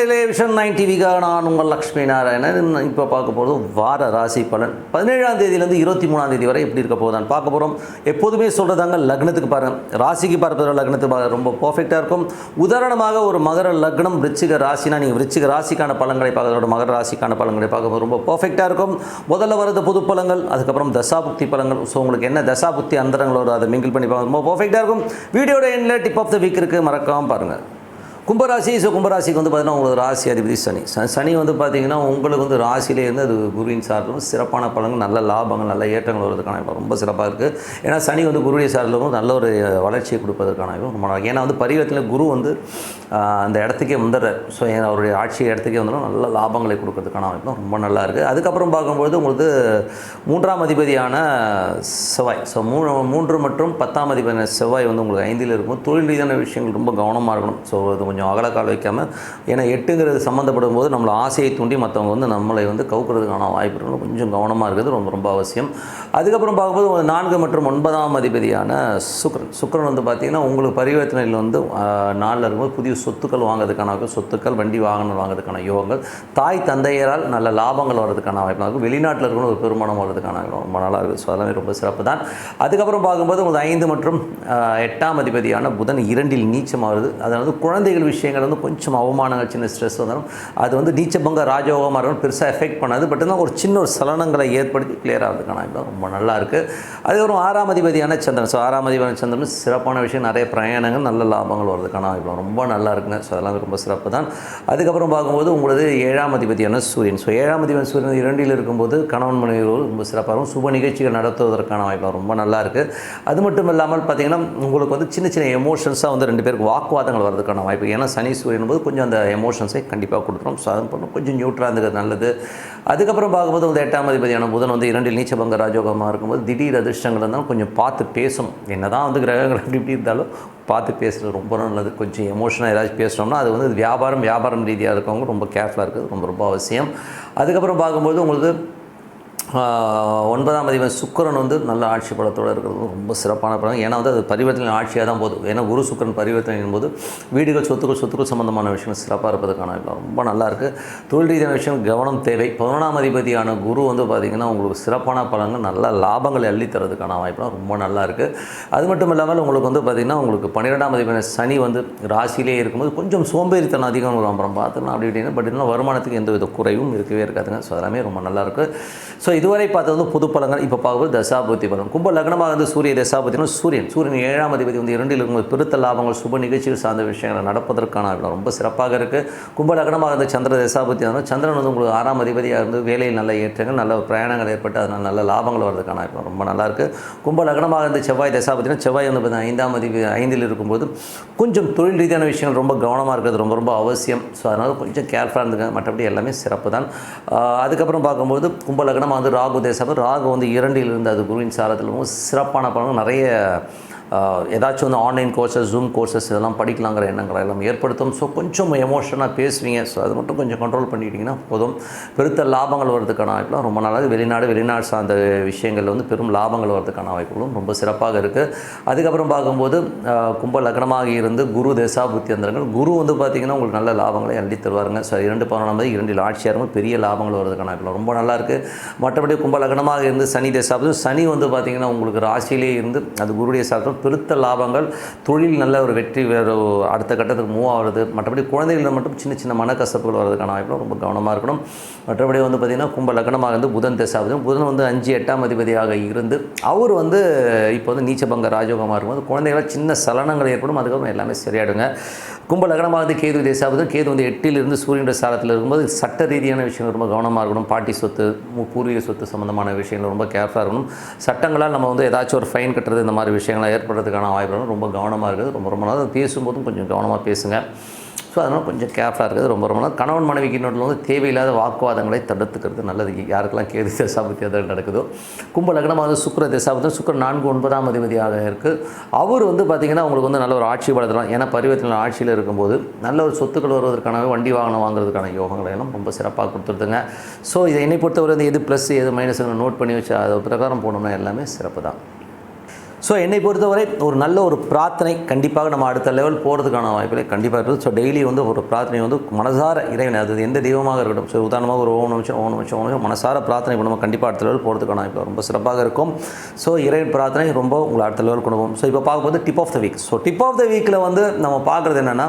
நேர்களே vision nine டிவிக்காக நான் உங்கள் லக்ஷ்மி நாராயணன். இப்போ பார்க்க போகிறது வார ராசி பலன். பதினேழாம் தேதியிலேருந்து இருபத்தி மூணாம் தேதி வரை எப்படி இருக்க போகுதான்னு பார்க்க போகிறோம் எப்போதுமே சொல்கிறதாங்க லக்னத்துக்கு பாருங்கள் ராசிக்கு பார்ப்பதில் லக்னத்துக்கு ரொம்ப பர்ஃபெக்டாக இருக்கும். உதாரணமாக ஒரு மகர லக்னம் விருச்சிக ராசினா நீங்கள் விருச்சிக ராசிக்கான பழங்களை பார்க்கறதோட மகர ராசிக்கான பழங்களை பார்க்கும்போது ரொம்ப பர்ஃபெக்டாக இருக்கும். முதல்ல வரது புது பழங்கள் அதுக்கப்புறம் தசாபுக்தி பலங்கள் ஸோ உங்களுக்கு என்ன தசாபுக்தி அந்தரங்களோட அதை மிங்கிள் பண்ணி பார்க்க ரொம்ப பர்ஃபெக்டாக இருக்கும். வீடியோட எண்ணில் டிப் ஆஃப் த வீக் இருக்குது மறக்காமல் பாருங்கள் கும்பராசி ஸோ கும்பராசிக்கு வந்து பார்த்தீங்கன்னா உங்களுக்கு ராசி அதிபதி சனி. சனி வந்து பார்த்தீங்கன்னா உங்களுக்கு வந்து ராசியிலே இருந்து அது குருவின் சார்பிலும் சிறப்பான பலன்கள் நல்ல லாபங்கள் நல்ல ஏற்றங்கள் வருவதற்கான ரொம்ப சிறப்பாக இருக்குது ஏன்னா சனி வந்து குருடைய சார்பிலும் நல்ல ஒரு வளர்ச்சியை கொடுப்பதற்கான ரொம்ப நல்லா ஏன்னா வந்து பரிவர்த்தனை குரு வந்து அந்த இடத்துக்கே வந்துடுறார். ஸோ அவருடைய ஆட்சி இடத்துக்கே வந்துடும். நல்ல லாபங்களை கொடுக்கறதுக்கான வாய்ப்பும் ரொம்ப நல்லா இருக்குது அதுக்கப்புறம் பார்க்கும்பொழுது உங்களுக்கு மூன்றாம் அதிபதியான செவ்வாய். ஸோ மூ மூன்று மற்றும் பத்தாம் அதிபதியான செவ்வாய் வந்து உங்களுக்கு ஐந்தில் இருக்கும். தொழில் ரீதியான விஷயங்கள் ரொம்ப கவனமாக இருக்கணும். ஸோ அது கொஞ்சம் அகலக்கால் வைக்காமல் ஏன்னா எட்டுங்கிறது சம்மந்தப்படும் போது நம்மளை ஆசையை தூண்டி மற்றவங்க வந்து நம்மளை வந்து கவுக்கிறதுக்கான வாய்ப்பு கொஞ்சம் கவனமாக இருக்கிறது ரொம்ப ரொம்ப அவசியம். அதுக்கப்புறம் பார்க்கும்போது ஒரு நான்கு மற்றும் ஒன்பதாம் அதிபதியான சுக்ரன். சுக்ரன் வந்து பார்த்திங்கன்னா உங்களுக்கு பரிவர்த்தனையில் வந்து நாளில் இருக்கும்போது புதிய சொத்துக்கள் வாங்குறதுக்கான சொத்துக்கள் வண்டி வாகனம் வாங்குறதுக்கான யோகங்கள் தாய் தந்தையரால் நல்ல லாபங்கள் வர்றதுக்கான வாய்ப்பு இருக்கும் வெளிநாட்டில் இருக்கணும் ஒரு பெருமானம் வர்றதுக்கான ரொம்ப நல்லா இருக்குது. ஸோ அதெல்லாமே ரொம்ப சிறப்பு தான். அதுக்கப்புறம் பார்க்கும்போது உங்களுக்கு ஐந்து மற்றும் எட்டாம் அதிபதியான புதன் இரண்டில் நீச்சமாகுது அதாவது குழந்தைகள் விஷயங்கள் வந்து கொஞ்சம் அவமானங்கள் சின்ன ஸ்ட்ரெஸ் வந்தாலும் அது வந்து நீச்சபங்க ராஜயோகமாக இருக்கும் பெருசாக எஃபெக்ட் பண்ணாது. பட் இருந்தால் ஒரு சின்ன ஒரு சலனங்களை ஏற்படுத்தி கிளியர் ஆகிறதுக்கான வாய்ப்பு ரொம்ப நல்லா இருக்குது அதுக்கப்புறம் ஆறாம் அதிபதியான சந்திரன். ஸோ ஆறாம் அதிபதியான சந்திரன் சிறப்பான விஷயம். நிறைய பிரயாணங்கள் நல்ல லாபங்கள் வருதுக்கான வாய்ப்பு ரொம்ப நல்லா இருக்குங்க. ஸோ அதெல்லாம் ரொம்ப சிறப்பு தான் அதுக்கப்புறம் பார்க்கும்போது உங்களது ஏழாம் அதிபதியான சூரியன். ஸோ ஏழாம் அதிபதியான சூரியன் இரண்டில் இருக்கும்போது கணவன் மனைவி ரொம்ப சிறப்பாக இருக்கும். சுப நிகழ்ச்சிகள் நடத்துவதற்கான வாய்ப்பு ரொம்ப நல்லா இருக்குது அது மட்டும் இல்லாமல் பார்த்தீங்கன்னா உங்களுக்கு வந்து சின்ன சின்ன எமோஷன்ஸாக வந்து ரெண்டு பேருக்கு வாக்குவாதங்கள் வரதுக்கான வாய்ப்பு ஏன்னா சனி சூரியன் போது கொஞ்சம் அந்த எமோஷன்ஸை கண்டிப்பாக கொடுத்துரும். ஸோ அதன் பண்ணும் கொஞ்சம் நியூட்ரலாக இருந்தது நல்லது. அதுக்கப்புறம் பார்க்கும்போது வந்து எட்டாம் அதிபதியான புதன் வந்து இரண்டில் நீச்சபங்க ராஜோகமாக இருக்கும்போது திடீர் அதிர்ஷ்டங்கள் இருந்தாலும் கொஞ்சம் பார்த்து பேசணும் என்னதான் வந்து கிரகங்கள் எப்படி இப்படி இருந்தாலும் பார்த்து பேசுகிறது ரொம்ப நல்லது. கொஞ்சம் எமோஷனாக ஏதாச்சும் பேசுகிறோம்னா அது வந்து வியாபாரம் வியாபாரம் ரீதியாக இருக்கவங்க ரொம்ப கேர்ஃபுல்லாக இருக்குது ரொம்ப ரொம்ப அவசியம். அதுக்கப்புறம் பார்க்கும்போது உங்களுக்கு ஒன்பதாம் அதிபன் சுக்கிரன் வந்து நல்ல ஆட்சி பலத்தோடு இருக்கிறது. ரொம்ப சிறப்பான படம் ஏன்னா வந்து அது பரிவர்த்தனை ஆட்சியாக தான் போதும் ஏன்னா குரு சுக்கிரன் பரிவர்த்தனையின் போது வீடுகள் சொத்துக்கள் சொத்துக்கள் சம்பந்தமான விஷயங்கள் சிறப்பாக இருப்பதற்கான வாய்ப்பு. ரொம்ப நல்லாயிருக்கு தொழில் ரீதியான விஷயம் கவனம் தேவை. பதினொன்றாம் அதிபதியான குரு வந்து பார்த்திங்கன்னா உங்களுக்கு சிறப்பான பலன்கள் நல்ல லாபங்களை அள்ளித்தரதுக்கான வாய்ப்புலாம் ரொம்ப நல்லா இருக்குது அது மட்டும் இல்லாமல் உங்களுக்கு வந்து பார்த்திங்கன்னா உங்களுக்கு பன்னிரெண்டாம் அதிபதியான சனி வந்து ராசியிலே இருக்கும்போது கொஞ்சம் சோம்பேறித்தனம் அதிகம் வரும். அப்புறம் பார்த்துக்கலாம் அப்படி இப்படின்னு பட் இன்னும் வருமானத்துக்கு எந்த வித குறைவும் இருக்கவே இருக்காதுங்க. ஸோ எல்லாமே ரொம்ப நல்லாயிருக்கு ஸோ இதுவரை பார்த்தது வந்து புது பழங்கள் இப்போ பார்க்கும்போது தசாபுத்தி பலம் கும்ப லக்னமாக வந்து சூரிய தசாபுத்தினா சூரியன். சூரியன் ஏழாம் அதிபதி வந்து இரண்டில் இருக்கும் பெருத்த லாபங்கள் சுப நிகழ்ச்சிகள் சார்ந்த விஷயங்களை நடப்பதற்கான இடம் ரொம்ப சிறப்பாக இருக்குது கும்ப லக்னமாக இருந்த சந்திர தசாபுத்தி ஆனால் சந்திரன் வந்து உங்களுக்கு ஆறாம் அதிபதியாக இருந்து வேலையில் நல்ல ஏற்றங்கள் நல்ல பிரயாணங்கள் ஏற்பட்டு அதனால் நல்ல லாபங்கள் வரதுக்கான இடம் ரொம்ப நல்லாயிருக்கு கும்ப லக்னமாக இருந்த செவ்வாய் தசாபத்தினா செவ்வாய் வந்து பார்த்தீங்கன்னா ஐந்தாம் அதிபதி ஐந்தில் இருக்கும்போது கொஞ்சம் தொழில் ரீதியான விஷயங்கள் ரொம்ப கவனமாக இருக்கிறது ரொம்ப ரொம்ப அவசியம். ஸோ அதனால் கொஞ்சம் கேர்ஃபுல்லாக இருந்துங்க மற்றபடி எல்லாமே சிறப்பு தான் அதுக்கப்புறம் பார்க்கும்போது கும்ப லக்னமாக வந்து ராகு தேசம் ராகு வந்து இரண்டில் இருந்தது அது குருவின் சாரத்தில் சிறப்பான பலன்கள் நிறைய ஏதாச்சும் வந்து ஆன்லைன் கோர்சஸ் ஜூம் கோர்சஸ் இதெல்லாம் படிக்கலாங்கிற எண்ணங்களை எல்லாம் ஏற்படுத்தும். ஸோ கொஞ்சம் எமோஷனாக பேசுவீங்க. ஸோ அது மட்டும் கொஞ்சம் கண்ட்ரோல் பண்ணிக்கிட்டிங்கன்னா போதும். பெருத்த லாபங்கள் வரதுக்கான வாய்ப்புலாம் ரொம்ப நல்லது. வெளிநாடு வெளிநாடு சார்ந்த விஷயங்கள் வந்து பெரும் லாபங்கள் வரதுக்கான வாய்ப்புகளும் ரொம்ப சிறப்பாக இருக்குது அதுக்கப்புறம் பார்க்கும்போது கும்ப லக்னமாக இருந்து குரு தேசா புத்தி அந்தரங்கள் குரு வந்து பார்த்திங்கன்னா உங்களுக்கு நல்ல லாபங்களை அள்ளி தருவாருங்க. ஸோ இரண்டு பதினொன்றாம் தேதி இரண்டில் ஆட்சியாரும் பெரிய லாபங்கள் வரதுக்கான வாய்ப்புலாம் ரொம்ப நல்லாயிருக்கு மற்றபடி கும்ப லக்னமாக இருந்து சனி தசாபதி சனி வந்து பார்த்திங்கன்னா உங்களுக்கு ராசியிலே இருந்து அது குருடைய சாப்பிட்டு பெருத்த லாபங்கள் தொழில் நல்ல ஒரு வெற்றி வேறு அடுத்த கட்டத்துக்கு மூவ் ஆகிறது மற்றபடி குழந்தைகளில் மட்டும் சின்ன சின்ன மனக்கசப்புகள் வர்றதுக்கான வாய்ப்பு ரொம்ப கவனமாக இருக்கணும். மற்றபடி வந்து பார்த்திங்கன்னா கும்ப லக்னமாக இருந்து புதன் தசாபதி புதன் வந்து அஞ்சு எட்டாம் அதிபதியாக இருந்து அவர் வந்து இப்போ வந்து நீச்சபங்க ராஜயோகமாக இருக்கும்போது குழந்தைகளால் சின்ன சலனங்கள் ஏற்படும். அதுக்கப்புறம் எல்லாமே சரியாயிடுங்க. கும்ப லக்னமாக வந்து கேது தேசாபதி கேது வந்து எட்டிலிருந்து சூரியனுடைய சாரத்தில் இருக்கும்போது சட்ட ரீதியான விஷயங்கள் ரொம்ப கவனமாக இருக்கணும். பாட்டி சொத்து பூர்வீக சொத்து சம்மந்தமான விஷயங்கள் ரொம்ப கேர்ஃபுல்லாக இருக்கணும். சட்டங்களால் நம்ம வந்து ஏதாச்சும் ஒரு ஃபைன் கட்டுறது இந்த மாதிரி விஷயங்கள்லாம் ஏற்படுறதுக்கான வாய்ப்புகள் ரொம்ப கவனமாக இருக்குது. ரொம்ப ரொம்ப நாள் பேசும்போதும் கொஞ்சம் கவனமாக பேசுங்க. ஸோ அதனால் கொஞ்சம் கேர்ஃபுல்லாக இருக்குது ரொம்ப ரொம்ப நாள் கணவன் மனைவிக்கு இன்னொரு வந்து தேவையில்லாத வாக்குவாதங்களை தடுத்துக்கிறது நல்லது. யாருக்கெல்லாம் கேது தசாபத்தி அதில் நடக்குதோ. கும்ப லக்னமாக வந்து சுக்கர தசாபத்தி சுக்கர நான்கு ஒன்பதாம் அதிபதியாக இருக்குது அவர் வந்து பார்த்திங்கன்னா உங்களுக்கு வந்து நல்ல ஒரு ஆட்சி பலத்தலாம். ஏன்னா பரிவர்த்தனை ஆட்சியில் இருக்கும்போது நல்ல ஒரு சொத்துக்கள் வருவதற்கான வண்டி வாகனம் வாங்குறதுக்கான யோகங்களை எல்லாம் ரொம்ப சிறப்பாக கொடுத்துருதுங்க. ஸோ இதை என்னை பொறுத்தவரை வந்து எது ப்ளஸ் எது மைனஸ் நோட் பண்ணி வச்சு அது பிரகாரம் போனோம்னா எல்லாமே சிறப்பு தான் ஸோ என்னை பொறுத்தவரை ஒரு நல்ல ஒரு பிரார்த்தனை கண்டிப்பாக நம்ம அடுத்த லெவல் போகிறதுக்கான வாய்ப்புகளை கண்டிப்பாக இருக்குது ஸோ டெய்லி வந்து ஒரு பிரார்த்தனை வந்து மனசார இறைவனை அது எந்த தெய்வமாக இருக்கட்டும். ஸோ உதாரணமாக ஒரு ஓம் நிமிஷம் ஓம் நிமிஷம் ஓம் நிமிஷம் மனசார பிரார்த்தனை பண்ணுவோம் கண்டிப்பாக அடுத்த லெவல் போகிறதுக்கான வாய்ப்பு ரொம்ப சிறப்பாக இருக்கும். ஸோ இறைவன் பிரார்த்தனை ரொம்ப உங்களை அடுத்த லெவல் கொண்டு போகும். ஸோ இப்போ பார்க்கும்போது tip of the week so tip of the வீக்கில் வந்து நம்ம பார்க்குறது என்னென்னா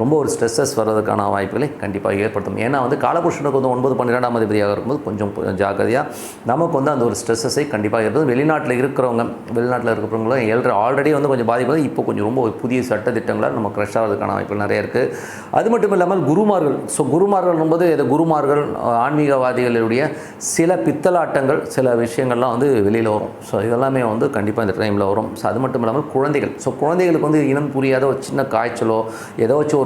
ரொம்ப ஒரு ஸ்ட்ரெஸ்ஸஸ் வர்றதுக்கான வாய்ப்புகளை கண்டிப்பாக ஏற்படுத்தும். ஏன்னா வந்து காலபுருஷனுக்கு வந்து ஒன்பது பன்னிரெண்டாம் அதிபதியாக இருக்கும்போது கொஞ்சம் ஜாக்கிரதையாக நமக்கு வந்து அந்த ஒரு ஸ்ட்ரெஸ்ஸஸை கண்டிப்பாக ஏற்படும் வெளிநாட்டில் இருக்கிறவங்க வெளிநாட்டில் இருக்கிறவங்களும் ஏழரை ஆல்ரெடி வந்து கொஞ்சம் பாதிப்பு இப்போ கொஞ்சம் ரொம்ப புதிய சட்ட திட்டங்களால் நம்ம க்ரஷ் ஆகிறதுக்கான வாய்ப்புகள் நிறைய இருக்குது அது மட்டும் இல்லாமல் குருமார்கள் ஸோ குருமார்கள் என்பது இது குருமார்கள் ஆன்மீகவாதிகளுடைய சில பித்தலாட்டங்கள் சில விஷயங்கள்லாம் வந்து வெளியில் வரும். ஸோ இதெல்லாமே வந்து கண்டிப்பாக இந்த டைமில் வரும். ஸோ அது மட்டும் இல்லாமல் குழந்தைகள் ஸோ குழந்தைகளுக்கு வந்து இனம் புரியாத ஒரு சின்ன காய்ச்சலோ ஏதோ வச்சு ஒரு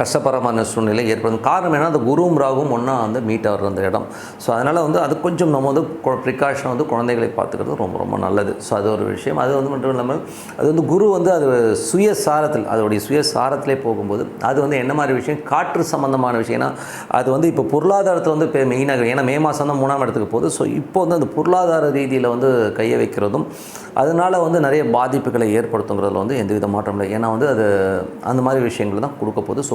கஷ்டப்படுறமான சூழ்நிலை ஏற்படும். காரணம் என்ன அந்த குருவும் ராகும் ஒன்றா வந்து மீட் ஆகிற அந்த இடம். ஸோ அதனால் வந்து அது கொஞ்சம் நம்ம வந்து ப்ரிகாஷன் வந்து குழந்தைகளை பார்த்துக்கிறது ரொம்ப ரொம்ப நல்லது. ஸோ அது ஒரு விஷயம். அது வந்து மட்டும் இல்லாமல் அது வந்து குரு வந்து அது சுயசாரத்தில் அதோடைய சுயசாரத்திலே போகும்போது அது வந்து என்ன மாதிரி விஷயம்? காற்று சம்மந்தமான விஷயம்னா அது வந்து இப்போ பொருளாதாரத்தில் வந்து இப்போ மெயினாக ஏன்னா மே மாதம் தான் மூணாம் இடத்துக்கு போகுது. ஸோ இப்போ வந்து அந்த பொருளாதார ரீதியில் வந்து கையை வைக்கிறதும் அதனால் வந்து நிறைய பாதிப்புகளை ஏற்படுத்துங்கிறதுல வந்து எந்த வித மாற்றம் இல்லை. ஏன்னா வந்து அது அந்த மாதிரி விஷயங்கள் தான் கொடுக்க போகுது. ஸோ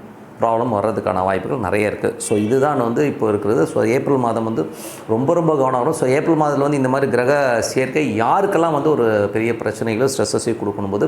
ப்ராப்ளம் வர்றதுக்கான வாய்ப்புகள் நிறைய இருக்குது ஸோ இதுதான் வந்து இப்போ இருக்கிறது. ஸோ ஏப்ரல் மாதம் வந்து ரொம்ப ரொம்ப கவனம் வரும். ஸோ ஏப்ரல் மாதத்தில் வந்து இந்த மாதிரி கிரக சேர்க்கை யாருக்கெல்லாம் வந்து ஒரு பெரிய பிரச்சனைகளோ ஸ்ட்ரெஸ்ஸஸையும் கொடுக்கும்போது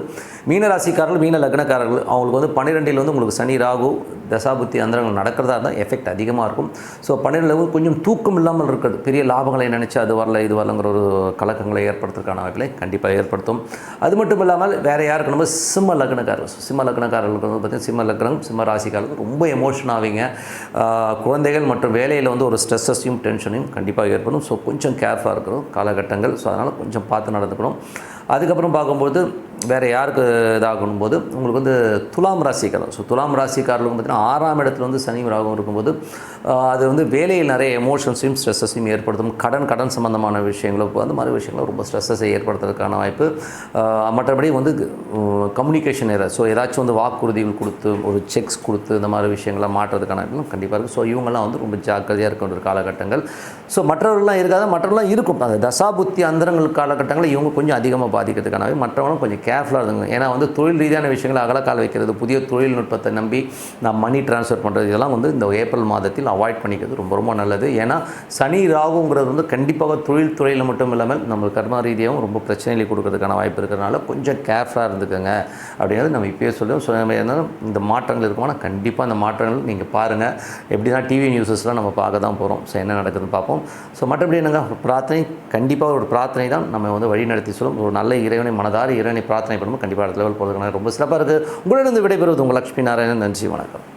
மீன ராசிக்காரர்கள் மீன லக்னக்காரர்கள் அவங்களுக்கு வந்து பன்னிரெண்டில் வந்து உங்களுக்கு சனி ராகு தசாபுத்தி அந்தரங்கள் நடக்கிறதா இருந்தால் எஃபெக்ட் அதிகமாக இருக்கும். ஸோ பன்னிரெண்டில் கொஞ்சம் தூக்கம் இல்லாமல் இருக்கிறது. பெரிய லாபங்களை நினச்சி அது வரல இது வரலங்கிற ஒரு கலக்கங்களை ஏற்படுத்துறதுக்கான வாய்ப்பில் கண்டிப்பாக ஏற்படுத்தும். அது மட்டும் இல்லாமல் வேறு யாருக்கு நம்ம சிம்ம லக்னக்காரர்கள் சிம்ம லக்னக்காரர்களுக்கு வந்து பார்த்திங்கன்னா சிம்ம லக்னம் சிம்ம ராசிக்காரர்கள் ரொம்ப எமோஷன் ஆவீங்க. குழந்தைகள் மற்றும் வேலையில் வந்து ஒரு ஸ்ட்ரெஸ்ஸஸையும் டென்ஷனையும் கண்டிப்பாக ஏற்படும். ஸோ கொஞ்சம் கேர்ஃபுல்லாக இருக்கணும். காலகட்டங்கள். ஸோ அதனால் கொஞ்சம் பார்த்து நடந்துக்கணும். அதுக்கப்புறம் பார்க்கும்போது வேறு யாருக்கு இதாகும் போது உங்களுக்கு வந்து துலாம் ராசிக்காரர். ஸோ துலாம் ராசிக்காரர்களுக்கு பார்த்தீங்கன்னா ஆறாம் இடத்துல வந்து சனி ராகம் இருக்கும்போது அது வந்து வேலையில் நிறைய எமோஷன்ஸையும் ஸ்ட்ரெஸ்ஸையும் ஏற்படுத்தும். கடன் கடன் சம்மந்தமான விஷயங்களோ அந்த மாதிரி விஷயங்களும் ரொம்ப ஸ்ட்ரெஸ்ஸை ஏற்படுத்துறதுக்கான வாய்ப்பு. மற்றபடி வந்து கம்யூனிகேஷன் ஏற ஸோ ஏதாச்சும் வந்து வாக்குறுதிகள் கொடுத்து ஒரு செக்ஸ் கொடுத்து இந்த மாதிரி விஷயங்களை மாற்றுறதுக்கான கண்டிப்பாக இருக்குது ஸோ இவங்கெல்லாம் வந்து ரொம்ப ஜாக்கிரதையாக இருக்க ஒரு காலகட்டங்கள். ஸோ மற்றவர்கள்லாம் இருக்காது? மற்றவர்கள்லாம் இருக்கும். அந்த தசாபுத்தி அந்தரங்கள் காலகட்டங்களில் இவங்க கொஞ்சம் அதிகமாக பாதிக்கிறதுக்கான மற்றவங்களும் கொஞ்சம் கே கேர்ஃபுல்லாக இருந்துங்க. ஏன்னா வந்து தொழில் ரீதியான விஷயங்களை அகலக்கால் வைக்கிறது புதிய தொழில்நுட்பத்தை நம்பி நான் மணி ட்ரான்ஸ்ஃபர் பண்ணுறது இதெல்லாம் வந்து இந்த ஏப்ரல் மாதத்தில் அவாய்ட் பண்ணிக்கிறது ரொம்ப ரொம்ப நல்லது. ஏன்னா சனி ராகுங்கிறது வந்து கண்டிப்பாக தொழில் துறையில் மட்டும் இல்லாமல் நம்ம கர்ம ரீதியாகவும் ரொம்ப பிரச்சனைகளை கொடுக்கறதுக்கான வாய்ப்பு இருக்கிறனால கொஞ்சம் கேர்ஃபுல்லாக இருந்துக்கோங்க. அப்படிங்கிறது நம்ம இப்பயே சொல்லுவோம். இந்த மாற்றங்கள் இருக்குமானா கண்டிப்பாக அந்த மாற்றங்கள் நீங்கள் பாருங்கள் எப்படின்னா டிவி நியூஸஸ்லாம் நம்ம பார்க்க தான் போகிறோம் ஸோ என்ன நடக்குதுன்னு பார்ப்போம். ஸோ மற்றபடி என்னங்க? பிரார்த்தனை கண்டிப்பாக ஒரு பிரார்த்தனை தான் நம்ம வந்து வழி நடத்தி சொல்லும். ஒரு நல்ல இறைவனை மனதார இறைவனை பிரார்த்தனை பிரார்த்தனை பண்ணும்போது கண்டிப்பாக அடுத்த லெவல் போகிறதுக்கான ரொம்ப சிறப்பாக இருக்குது உங்களிடம் விடைபெறுவது உங்கள் லட்சுமி நாராயணன். நன்றி வணக்கம்.